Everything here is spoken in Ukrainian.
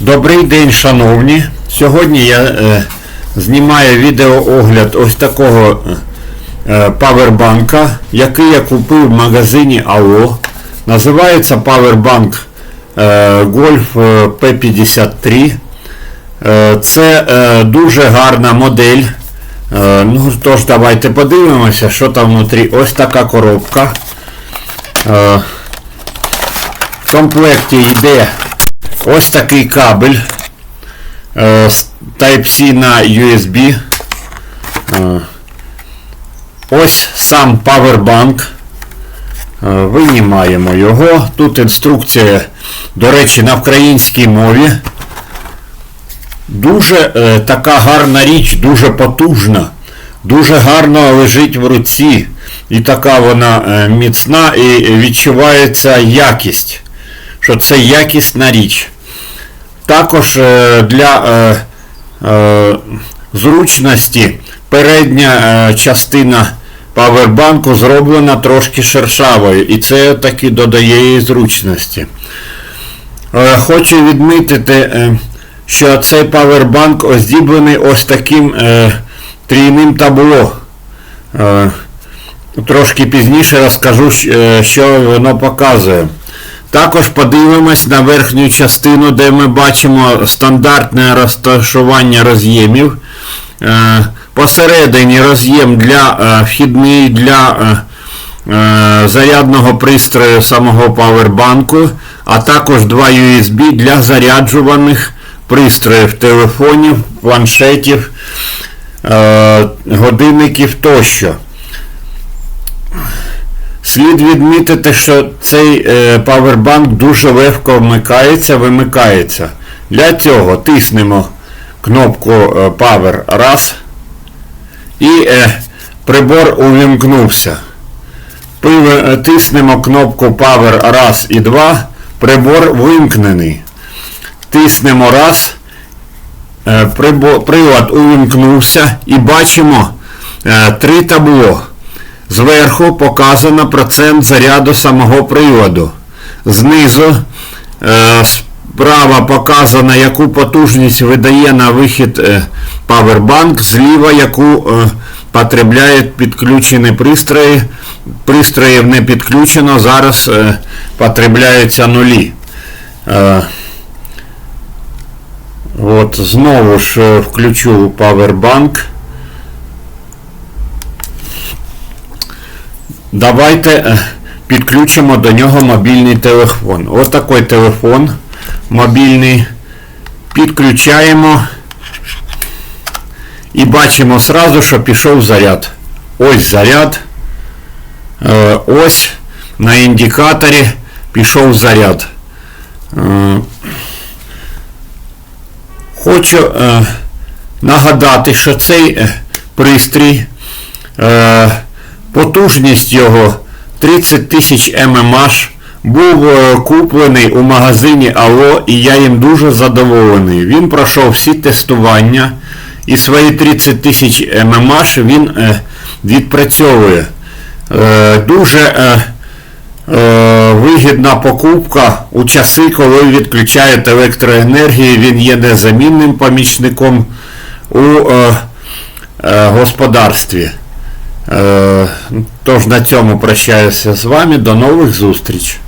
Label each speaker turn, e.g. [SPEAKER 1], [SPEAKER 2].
[SPEAKER 1] Добрий день, шановні. Сьогодні я е, знімаю відеоогляд ось такого е, павербанка, який я купив в магазині АО. Називається павербанк е, Golf е, P53. Е, це е, дуже гарна модель. Е, ну тож, давайте подивимося, що там внутрі. Ось така коробка. Е, в комплекті йде ось такий кабель е, з Type-C на USB. Е, ось сам Powerbank. Е, Винімаємо його. Тут інструкція, до речі, на українській мові. Дуже е, така гарна річ, дуже потужна, дуже гарно лежить в руці. І така вона е, міцна і відчувається якість, що це якісна річ. Також е, для е, е, зручності передня частина павербанку зроблена трошки шершавою, і це таки додає їй зручності. Хочу відмітити, що цей павербанк оздіблений ось таким трійним табло. Трошки пізніше розкажу, що воно показує. Також подивимось на верхню частину, де ми бачимо стандартне розташування роз'ємів. Е, Посередині роз'єм для е, вхідний для е, зарядного пристрою самого павербанку, а також два USB для заряджуваних пристроїв, телефонів, планшетів, годинників тощо. Слід відмітити, що цей е, павербанк дуже легко вмикається, вимикається. Для цього тиснемо кнопку е, Power раз і е, прибор увімкнувся. Е, Тиснемо кнопку Power раз і два, прибор вимкнений. Тиснемо раз, е, прилад увімкнувся і бачимо е, три табло. Зверху показано процент заряду самого приладу. Знизу е, справа показано, яку потужність видає на вихід е, Powerbank, зліва яку е, потребляють підключені пристрої. Пристроїв не підключено, зараз потребляються нулі. От, знову ж включу Powerbank. Давайте е, підключимо до нього мобільний телефон. Ось такий телефон мобільний. Підключаємо і бачимо сразу, що пішов заряд. Ось заряд. Е, Ось на індикаторі пішов заряд. Е, Хочу нагадати, що цей пристрій. Потужність його 30 тисяч ММH був е, куплений у магазині АЛО і я їм дуже задоволений. Він пройшов всі тестування і свої 30 тисяч ММH він е, відпрацьовує. Е, дуже вигідна покупка у часи, коли відключають електроенергію, він є незамінним помічником у господарстві. Е, Тож на цьому прощаюся з вами. До нових зустріч.